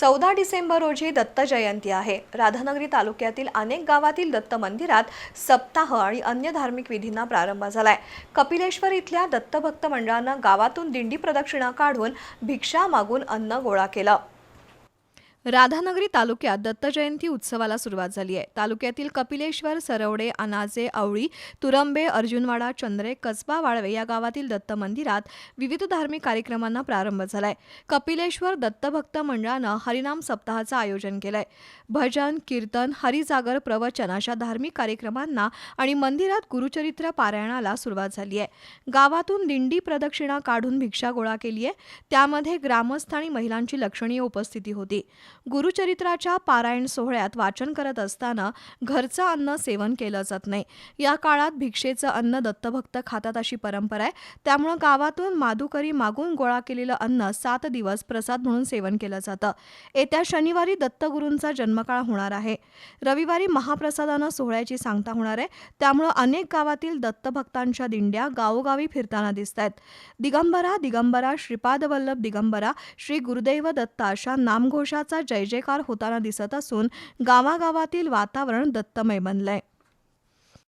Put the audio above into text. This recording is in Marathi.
चौदा डिसेंबर रोजी दत्त जयंती आहे. राधानगरी तालुक्यातील अनेक गावातील दत्त मंदिरात सप्ताह आणि अन्य धार्मिक विधींना प्रारंभ झालाय. कपिलेश्वर इथल्या दत्तभक्त मंडळानं गावातून दिंडी प्रदक्षिणा काढून भिक्षा मागून अन्न गोळा केलं. राधानगरी तालुक्यात दत्तजयंती उत्सवाला सुरुवात झाली आहे. तालुक्यातील कपिलेश्वर सरवडे अनाजे आवळी तुरंबे अर्जुनवाडा चंद्रे कसबा वाळवे या गावातील दत्त मंदिरात विविध धार्मिक कार्यक्रमांना प्रारंभ झालाय. कपिलेश्वर दत्तभक्त मंडळानं हरिनाम सप्ताहाचं आयोजन केलंय. भजन कीर्तन हरिजागर प्रवचन अशा धार्मिक कार्यक्रमांना आणि मंदिरात गुरुचरित्र पारायणाला सुरुवात झाली आहे. गावातून दिंडी प्रदक्षिणा काढून भिक्षा गोळा केली आहे त्यामध्ये ग्रामस्थ आणि महिलांची लक्षणीय उपस्थिती होती. गुरुचरित्राच्या पारायण सोहळ्यात वाचन करत असताना घरचं अन्न सेवन केलं जात नाही. या काळात भिक्षेचं अन्न दत्तभक्त खातात अशी परंपरा आहे. त्यामुळं गावातून माधुकरी मागून गोळा केलेलं अन्न सात दिवस प्रसाद म्हणून सेवन केलं जातं. येत्या शनिवारी दत्तगुरूंचा जन्मकाळ होणार आहे. रविवारी महाप्रसादानं सोहळ्याची सांगता होणार आहे. त्यामुळं अनेक गावातील दत्तभक्तांच्या दिंड्या गावोगावी फिरताना दिसत आहेत दिगंबरा दिगंबरा श्रीपाद वल्लभ दिगंबरा श्री गुरुदैव दत्त अशा नामघोषाचा जय जयकार होताना दिसत असून गावागावातील वातावरण दत्तमय बनलंय.